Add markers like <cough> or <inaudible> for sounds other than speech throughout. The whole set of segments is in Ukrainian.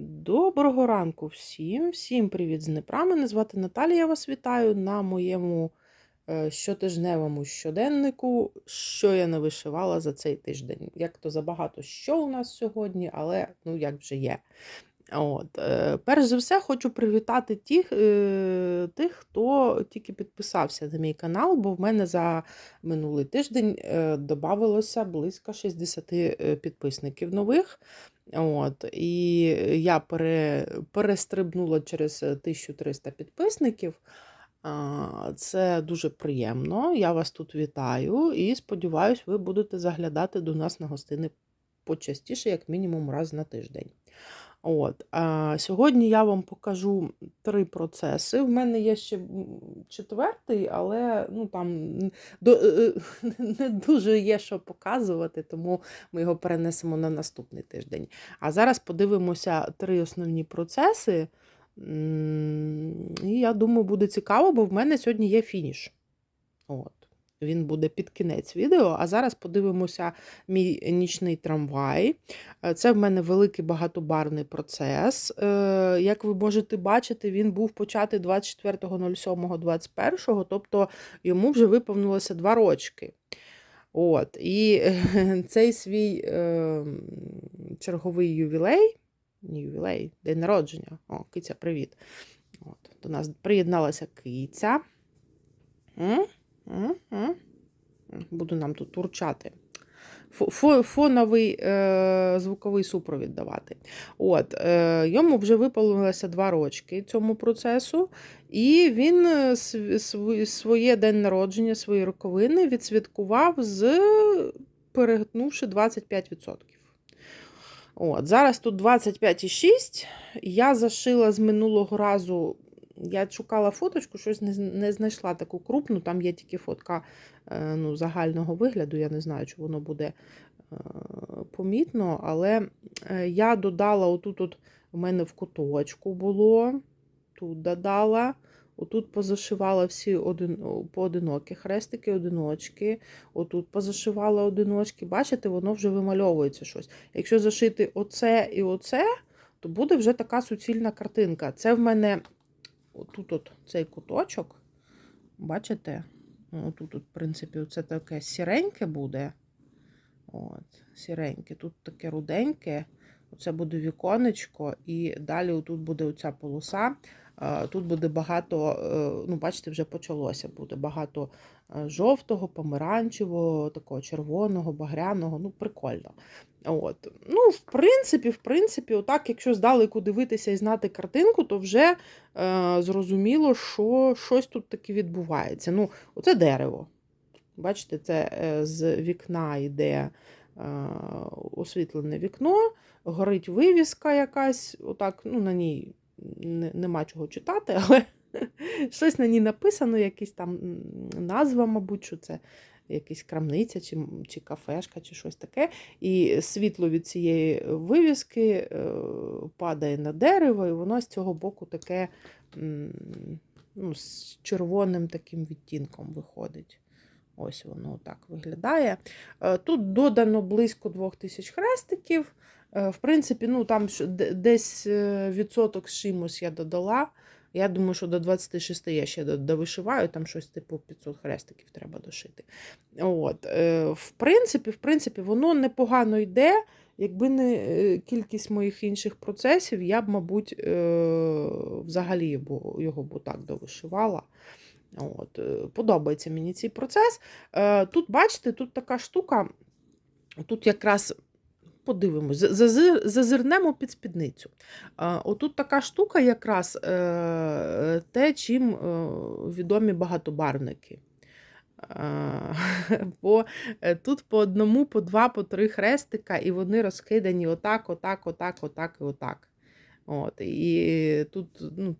Доброго ранку всім, всім привіт з Дніпра. Мене звати Наталія. Я вас вітаю на моєму е, щотижневому щоденнику, що я не вишивала за цей тиждень. Як то забагато що у нас сьогодні, але ну як вже є. От, е, перш за все, хочу привітати тих, е, тих, хто тільки підписався на мій канал, бо в мене за минулий тиждень е, додавалося близько 60 е, підписників нових. От, і я пере, перестрибнула через 1300 підписників. Це дуже приємно. Я вас тут вітаю і сподіваюсь, ви будете заглядати до нас на гостини почастіше, як мінімум раз на тиждень. От, а, Сьогодні я вам покажу три процеси. В мене є ще четвертий, але ну, там до, е, е, <laughs> не дуже є що показувати, тому ми його перенесемо на наступний тиждень. А зараз подивимося три основні процеси. І я думаю, буде цікаво, бо в мене сьогодні є фініш. От. Він буде під кінець відео. А зараз подивимося мій нічний трамвай. Е, Це в мене великий багатобарвний процес. Е, Як ви можете бачити, він був початий 24.07.21, тобто йому вже виповнилося два рочки. От, і <laughs> цей свій е, черговий ювілей, не ювілей, день народження. О, киця, привіт. От, до нас приєдналася киця. Буду нам тут урчати. Фо- фо- Фоновий е, звуковий супровід давати. От, е, йому вже виповнилося два рочки цьому процесу, і він е, св- св- своє день народження, свої роковини відсвяткував з перегнувши 25%. От, зараз тут 25,6. Я зашила з минулого разу. Я шукала фоточку, щось не, не знайшла таку крупну. Там є тільки фотка е, ну, загального вигляду. Я не знаю, чи воно буде е, помітно, але е, я додала отут, от у мене в куточку було, тут додала. Отут позашивала всі один, поодинокі хрестики, одиночки. Отут позашивала одиночки. Бачите, воно вже вимальовується щось. Якщо зашити оце і оце, то буде вже така суцільна картинка. Це в мене отут от цей куточок. Бачите? Отут, от, в принципі, це таке сіреньке буде. Сіреньке. Тут таке руденьке. Оце буде віконечко, і далі отут буде оця полоса. Тут буде багато, е, ну, бачите, вже почалося. Буде багато е, жовтого, помаранчевого, такого червоного, багряного. Ну, прикольно. От. Ну, в принципі, в принципі, отак, якщо здалеку дивитися і знати картинку, то вже е, зрозуміло, що щось тут таке відбувається. Ну, оце дерево. Бачите, це е, з вікна йде освітлене вікно, горить вивіска якась, отак, ну, на ній не, нема чого читати, <laughs> але щось на ній написано, якась там назва, мабуть, що це якась крамниця чи, чи кафешка, чи щось таке. І світло від цієї вивіски е, падає на дерево, і воно з цього боку таке ну, з червоним таким відтінком виходить. Ось воно так виглядає. Е, Тут додано близько 2000 хрестиків. Е, В принципі, ну там десь е, відсоток з чимось я додала. Я думаю, що до 26 я ще довишиваю, там щось типу 500 хрестиків треба дошити. От. В принципі, в принципі, воно непогано йде. Якби не кількість моїх інших процесів, я б, мабуть, взагалі його б так довишивала. От, е, подобається мені цей процес. Е, Тут, бачите, тут така штука, тут якраз подивимось, зазирнемо під спідницю. Е, Отут така штука, якраз те, чим відомі багатобарвники. <laughs> Бо тут по одному, по два, по три хрестика, і вони розкидані отак, отак, отак, отак і отак. От, і тут ну,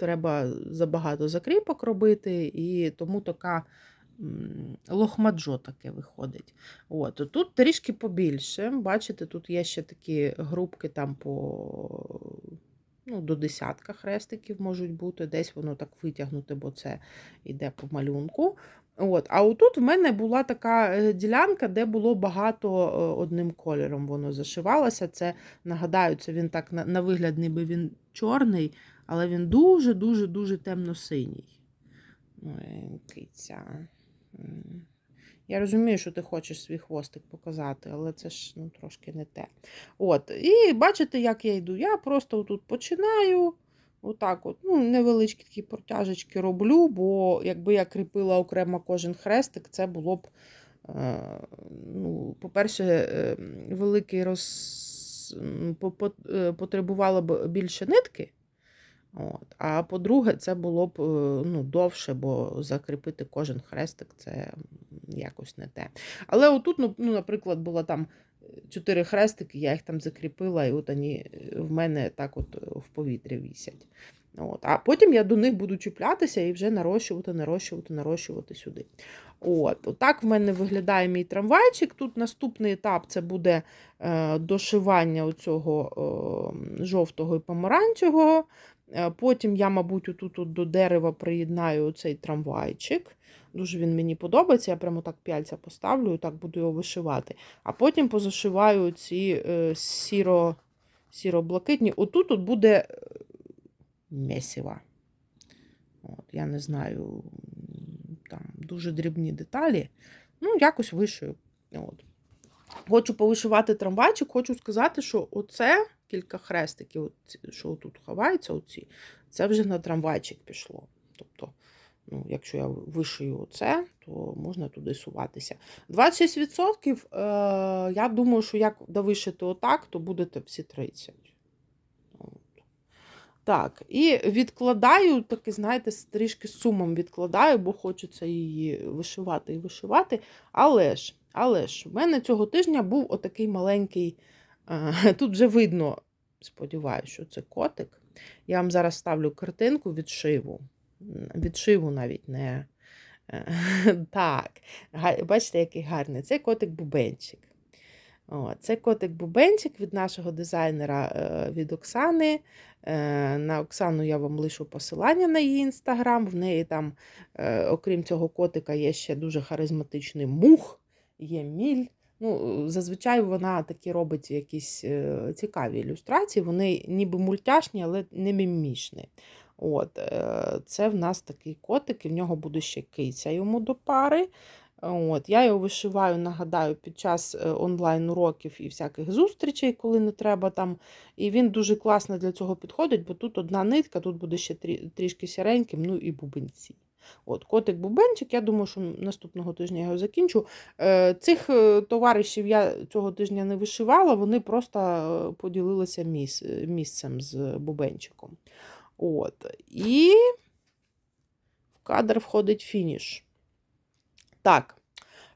треба забагато закріпок робити, і тому така лохмаджо таке виходить. От, тут трішки побільше. Бачите, тут є ще такі групки там по ну, до десятка хрестиків можуть бути. Десь воно так витягнуте, бо це йде по малюнку. От. А отут в мене була така е, ділянка, де було багато е, одним кольором воно зашивалося. Це, нагадаю, це він так на, вигляд, ніби він чорний, але він дуже-дуже-дуже темно-синій. Киця. Я розумію, що ти хочеш свій хвостик показати, але це ж ну, трошки не те. От. І бачите, як я йду. Я просто тут починаю. Отак от, ну, невеличкі такі протяжечки роблю, бо якби я кріпила окремо кожен хрестик, це було б, е, ну, по-перше, е, великий роз... е, потребувало б більше нитки. От. А по-друге, це було б ну, довше, бо закріпити кожен хрестик це якось не те. Але отут, ну, ну, наприклад, було там чотири хрестики, я їх там закріпила, і от вони е, в мене так от е, в повітрі вісять. От. А потім я до них буду чіплятися і вже нарощувати, нарощувати, нарощувати сюди. От. Отак в мене виглядає мій трамвайчик. Тут наступний етап це буде е, дошивання оцього е, жовтого і помаранчевого. Е, Потім я, мабуть, отут от до дерева приєднаю цей трамвайчик. Дуже він мені подобається. Я прямо так п'яльця поставлю і так буду його вишивати. А потім позашиваю ці е, сіро, сіро-блакитні. Отут от буде е, месіва. От, я не знаю, там дуже дрібні деталі. Ну, якось вишию. От. Хочу повишивати трамвайчик, хочу сказати, що оце кілька хрестиків, що тут ховається, оці, це вже на трамвайчик пішло. Тобто, ну, якщо я вишию оце, то можна туди суватися. 26%, е, я думаю, що як довишити отак, то будете всі 30. От. Так, і відкладаю, таки, знаєте, трішки з сумом відкладаю, бо хочеться її вишивати і вишивати. Але ж, але ж, в мене цього тижня був отакий маленький. е, <laughs> Тут вже видно, сподіваюся, що це котик. Я вам зараз ставлю картинку відшиву. Відшиву навіть не. е, <laughs> Так, бачите, який гарний. Це котик Бубенчик. О, це котик Бубенчик від нашого дизайнера е, від Оксани. Е, На Оксану я вам лишу посилання на її інстаграм. В неї там, окрім цього котика, є ще дуже харизматичний мух, є міль. Ну, зазвичай вона такі робить якісь цікаві ілюстрації. Вони ніби мультяшні, але не мімішні. От, е, це в нас такий котик, і в нього буде ще киця йому до пари. От, я його вишиваю, нагадаю, під час е, онлайн-уроків і всяких зустрічей, коли не треба там. І він дуже класно для цього підходить, бо тут одна нитка, тут буде ще трішки сіреньким, ну і бубенці. От, котик бубенчик, я думаю, що наступного тижня я його закінчу. Е, Цих товаришів я цього тижня не вишивала, вони просто поділилися місцем з бубенчиком. От. І в кадр входить фініш. Так,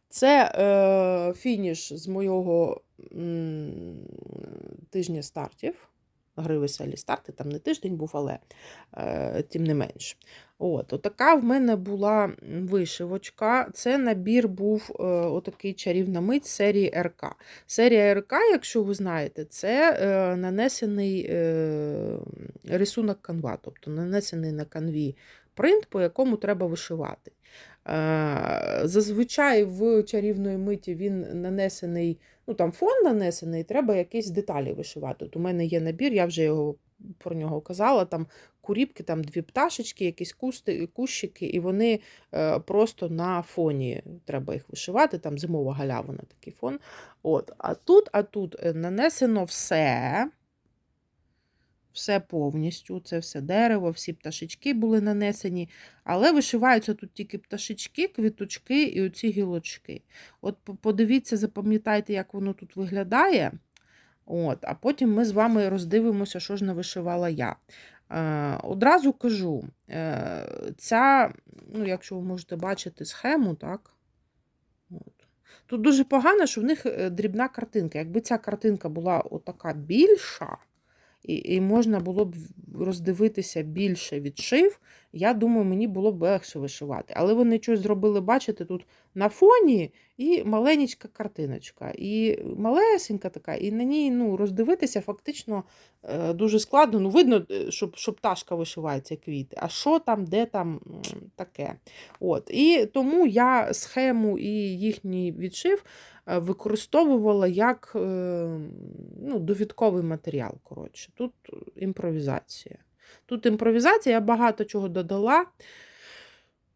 це е, фініш з моєго м, тижня стартів. Гри веселі старти, там не тиждень був, але е, тим не менш. От, отака в мене була вишивочка. Це набір був е, отакий чарівна мить серії РК. Серія РК, якщо ви знаєте, це е, нанесений е, рисунок канва, тобто нанесений на канві принт, по якому треба вишивати. Е, Зазвичай в чарівної миті він нанесений, ну там фон нанесений, треба якісь деталі вишивати. От у мене є набір, я вже його про нього казала. Там куріпки, там дві пташечки, якісь кусти, кущики, і вони е, просто на фоні треба їх вишивати. Там зимова галявина такий фон. От. А тут, а тут е, нанесено все. Все повністю, це все дерево, всі пташечки були нанесені, але вишиваються тут тільки пташечки, квіточки і оці гілочки. От подивіться, запам'ятайте, як воно тут виглядає. От, а потім ми з вами роздивимося, що ж навишивала я. Е, одразу кажу, е, ця, ну, якщо ви можете бачити схему, так? Тут дуже погано, що в них е, дрібна картинка. Якби ця картинка була отака більша, і, і можна було б роздивитися більше відшив, я думаю, мені було б легше вишивати. Але вони щось зробили, бачите, тут на фоні і маленька картиночка, і малесенька така, і на ній ну, роздивитися фактично е, дуже складно. Ну, видно, е, що, що пташка вишивається квіти. А що там, де там таке. От. І тому я схему і їхній відшив використовувала як е, ну, довідковий матеріал. Коротше. Тут імпровізація. Тут імпровізація, я багато чого додала.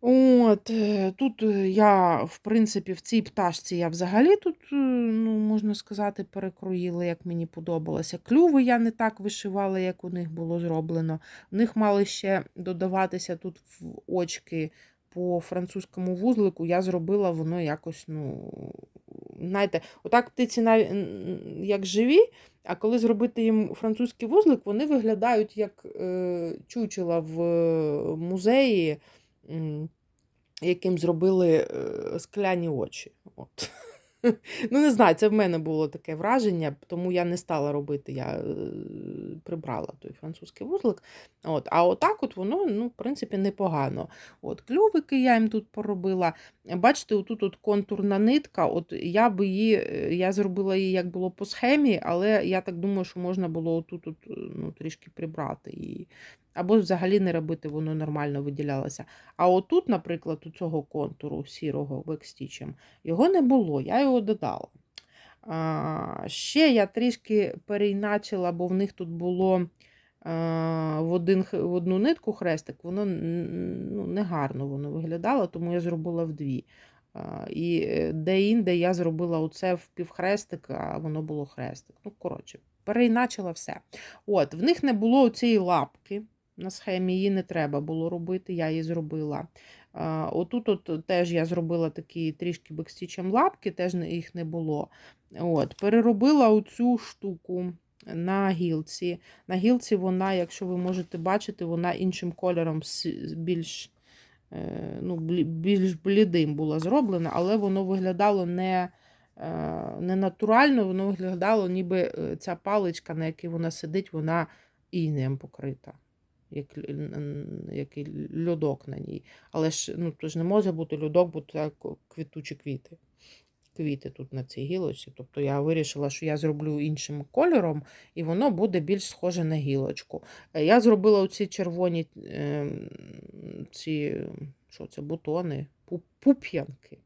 От, е, Тут е, я, в принципі, в цій пташці я взагалі тут, е, ну, можна сказати, перекроїла, як мені подобалося. Клюви я не так вишивала, як у них було зроблено. В них мали ще додаватися тут в очки по французькому вузлику. Я зробила воно якось, ну, знаєте, отак птиці навіть як живі, а коли зробити їм французький вузлик, вони виглядають як е, чучела в музеї яким зробили е, скляні очі. От. <laughs> Ну, не знаю, це в мене було таке враження, тому я не стала робити, я е, прибрала той французький вузлик. От. А отак от воно, ну, в принципі, непогано. От, Клювики я їм тут поробила. Бачите, отут от контурна нитка, от я би її, е, я зробила її, як було по схемі, але я так думаю, що можна було отут от, ну, трішки прибрати її. Або взагалі не робити, воно нормально виділялося. А отут, наприклад, у цього контуру сірого бекстічем, його не було, я його додала. А, Ще я трішки переіначила, бо в них тут було а, в один, в одну нитку хрестик, воно ну, негарно воно виглядало, тому я зробила в дві. А, І е, де-інде я зробила оце в півхрестик, а воно було хрестик. Ну, коротше, переіначила все. От, В них не було цієї лапки на схемі, її не треба було робити, я її зробила. Отут от теж я зробила такі трішки бекстічем лапки, теж їх не було. От, Переробила оцю штуку на гілці. На гілці вона, якщо ви можете бачити, вона іншим кольором більш е, ну, більш блідим була зроблена, але воно виглядало не е, не натурально, воно виглядало, ніби е, ця паличка, на якій вона сидить, вона інеєм покрита як як льодок на ній. Але ж ну, то ж не може бути льодок, бо це квітучі квіти. Квіти тут на цій гілочці. Тобто я вирішила, що я зроблю іншим кольором, і воно буде більш схоже на гілочку. Е, я зробила оці червоні ем, ці, що це, бутони, пуп'янки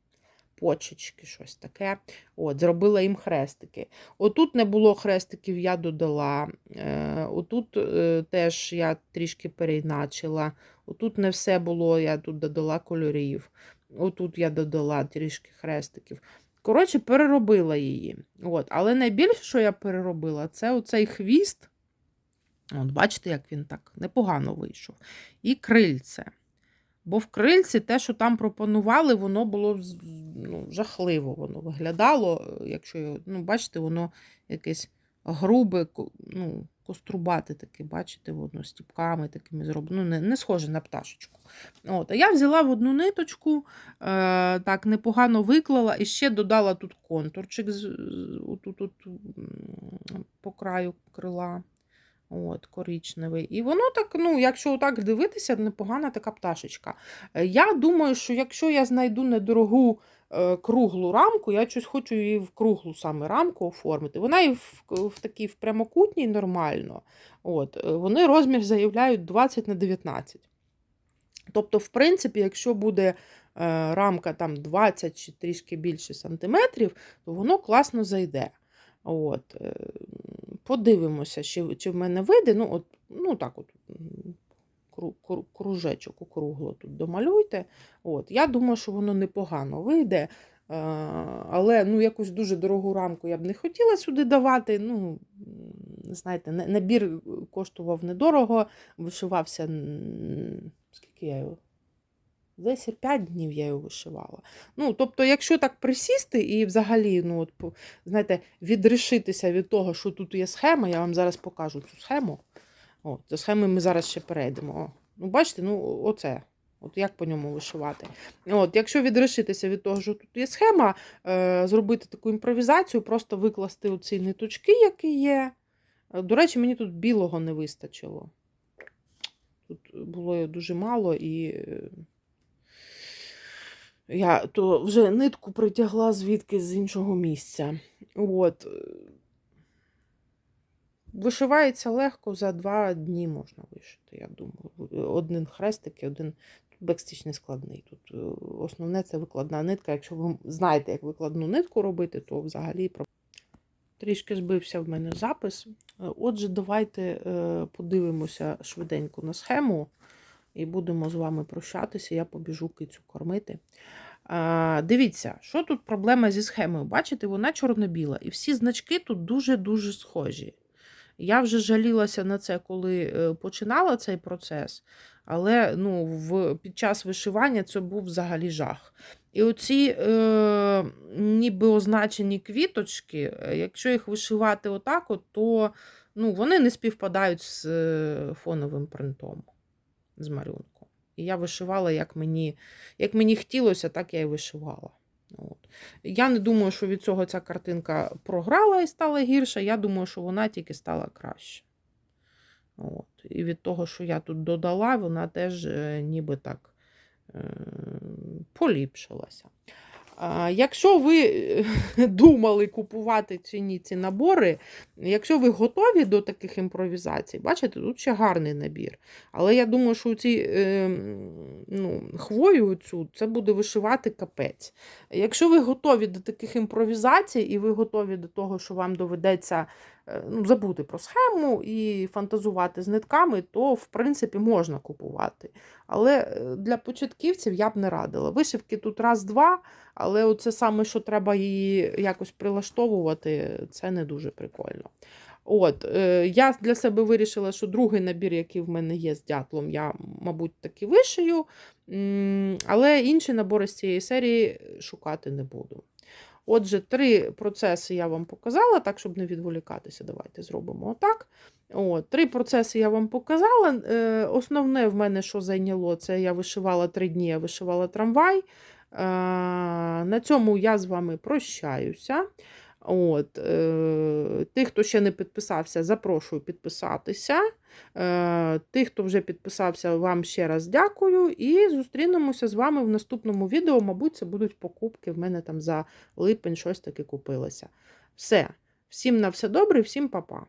почечки, щось таке. От, Зробила їм хрестики. Отут не було хрестиків, я додала. Е, Отут е, теж я трішки переіначила. Отут не все було, я тут додала кольорів. Отут я додала трішки хрестиків. Коротше, переробила її. От. Але найбільше, що я переробила, це оцей хвіст. От, Бачите, як він так непогано вийшов. І крильце. Бо в крильці те, що там пропонували, воно було ну, жахливо воно виглядало. Якщо, ну, бачите, воно якесь грубе, ну, кострубате таке, бачите, воно з такими зроблено. Ну, не, не схоже на пташечку. От, А я взяла в одну ниточку, е, так непогано виклала і ще додала тут контурчик тут, тут, по краю крила. От, коричневий. І воно так, ну, якщо так дивитися, непогана така пташечка. Е, я думаю, що якщо я знайду недорогу е, круглу рамку, я щось хочу її в круглу саме рамку оформити. Вона і в, в такій в прямокутній нормально. От, е, Вони розмір заявляють 20 на 19. Тобто, в принципі, якщо буде е, рамка там 20 чи трішки більше сантиметрів, то воно класно зайде. От. Е, подивимося, чи чи в мене вийде. Ну, от, ну так от, кружечок округло тут домалюйте. От, Я думаю, що воно непогано вийде. Але ну, якусь дуже дорогу рамку я б не хотіла сюди давати. Ну, знаєте, Набір коштував недорого, вишивався, скільки я його Здається, 5 днів я його вишивала. Ну, Тобто, якщо так присісти і взагалі ну, от, знаєте, відрішитися від того, що тут є схема, я вам зараз покажу цю схему. О, До схеми ми зараз ще перейдемо. О, ну, Бачите, ну, оце. От як по ньому вишивати. От, Якщо відрішитися від того, що тут є схема, е, зробити таку імпровізацію, просто викласти оці ниточки, які є. Е, До речі, мені тут білого не вистачило. Тут було дуже мало і. Я то вже нитку притягла звідки з іншого місця. От. е, Вишивається легко, за два дні можна вишити, я думаю. Один хрестик і один бекстіч не складний. Тут е, основне це викладна нитка. Якщо ви знаєте, як викладну нитку робити, то взагалі трішки збився в мене запис. Е, Отже, давайте подивимося швиденько на схему і будемо з вами прощатися. Я побіжу кицю кормити. А, дивіться, що тут проблема зі схемою. Бачите, вона чорно-біла, і всі значки тут дуже-дуже схожі. Я вже жалілася на це, коли е, починала цей процес, але ну, в, під час вишивання це був взагалі жах. І оці е, ніби означені квіточки, е, якщо їх вишивати отак, от, то ну, вони не співпадають з е, фоновим принтом, з малюнком. І я вишивала, як мені, як мені хотілося, так я і вишивала. От. Я не думаю, що від цього ця картинка програла і стала гірша. Я думаю, що вона тільки стала краще. От. І від того, що я тут додала, вона теж е, ніби так е, поліпшилася. Якщо ви е, <laughs> думали купувати чи ці набори, якщо ви готові до таких імпровізацій, бачите, тут ще гарний набір. Але я думаю, що ці е, ну, хвою цю це буде вишивати капець. Якщо ви готові до таких імпровізацій, і ви готові до того, що вам доведеться е, ну, забути про схему і фантазувати з нитками, то в принципі можна купувати. Але для початківців я б не радила. Вишивки тут раз-два, але оце саме, що треба її якось прилаштовувати, це не дуже прикольно. От, е, Я для себе вирішила, що другий набір, який в мене є з дятлом, я, мабуть, таки вишию, але інші набори з цієї серії шукати не буду. Отже, три процеси я вам показала, так, щоб не відволікатися, давайте зробимо отак. От, три процеси я вам показала. Е, Основне в мене, що зайняло, це я вишивала три дні, я вишивала трамвай. Е, На цьому я з вами прощаюся. От, е, Тих, хто ще не підписався, запрошую підписатися. Е, Тих, хто вже підписався, вам ще раз дякую. І зустрінемося з вами в наступному відео. Мабуть, це будуть покупки. В мене там за липень щось таке купилося. Все. Всім на все добре, всім па-па.